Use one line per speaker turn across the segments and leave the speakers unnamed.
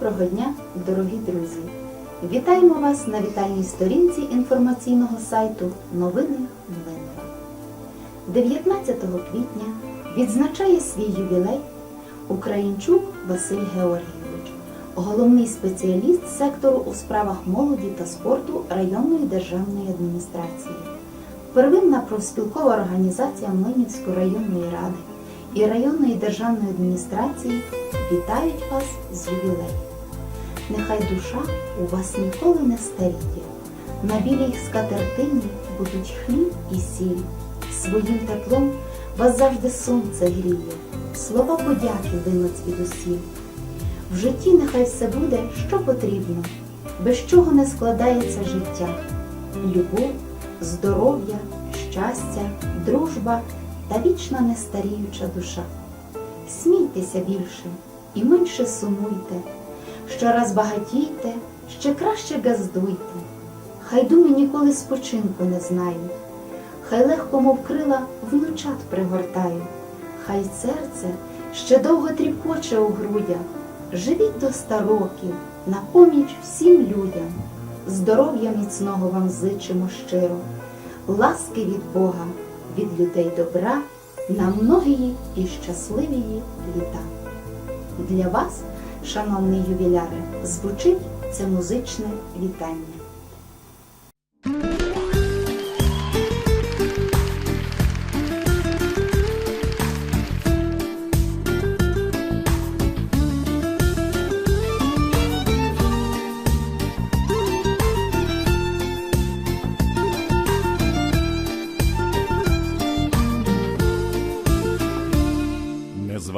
Доброго дня, дорогі друзі! Вітаємо вас на вітальній сторінці інформаційного сайту Новини Млинова. 19 квітня відзначає свій ювілей Українчук Василь Георгійович, головний спеціаліст сектору у справах молоді та спорту районної державної адміністрації, первинна профспілкова організація Млинівської районної ради і районної державної адміністрації вітають вас з ювілеєм. Нехай душа у вас ніколи не старіє. На білій скатертині будуть хліб і сіль. Своїм теплом вас завжди сонце гріє, слова подяки линуть звідусіль. В житті нехай все буде, що потрібно, без чого не складається життя. Любов, здоров'я, щастя, дружба та вічна нестаріюча душа. Смійтеся більше і менше сумуйте, щораз багатійте, ще краще газдуйте. Хай думи ніколи спочинку не знають, хай легко, мов крила, внучат пригортають, хай серце ще довго тріпоче у грудях. Живіть до ста років, на поміч всім людям. Здоров'я міцного вам зичимо щиро, ласки від Бога, від людей добра, на многії і щасливії літа. Для вас, шановні ювіляри, звучить це музичне вітання.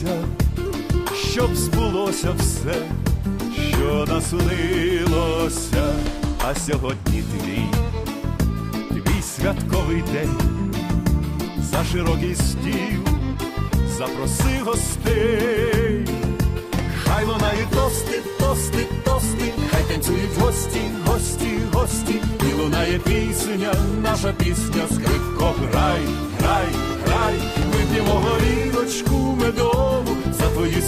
любилося, щоб збулося все, що наснилося, а сьогодні твій, твій святковий день. За широкий стіл, запроси гостей, хай лунають тости, тости, тости, хай танцюють гості, гості, гості, і лунає пісня, наша пісня, скрипко, грай,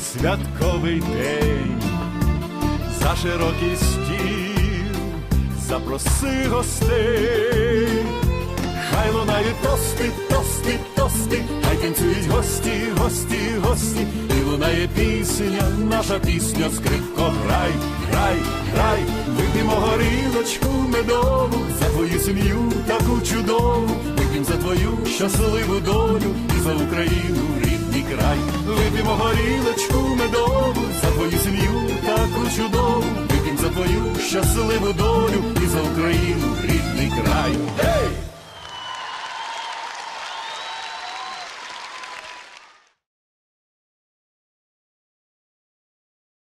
святковий день, за широкий стіл, запроси гостей, хай лунають тости, тости, тости, хай танцюють гості, гості, гості, і лунає пісня, наша пісня, скрипко, грай, грай, грай, вип'ємо горілочку медову, за твою сім'ю таку чудову, вип'єм за твою щасливу долю і за Україну край. Вип'ємо горілочку щасливу долю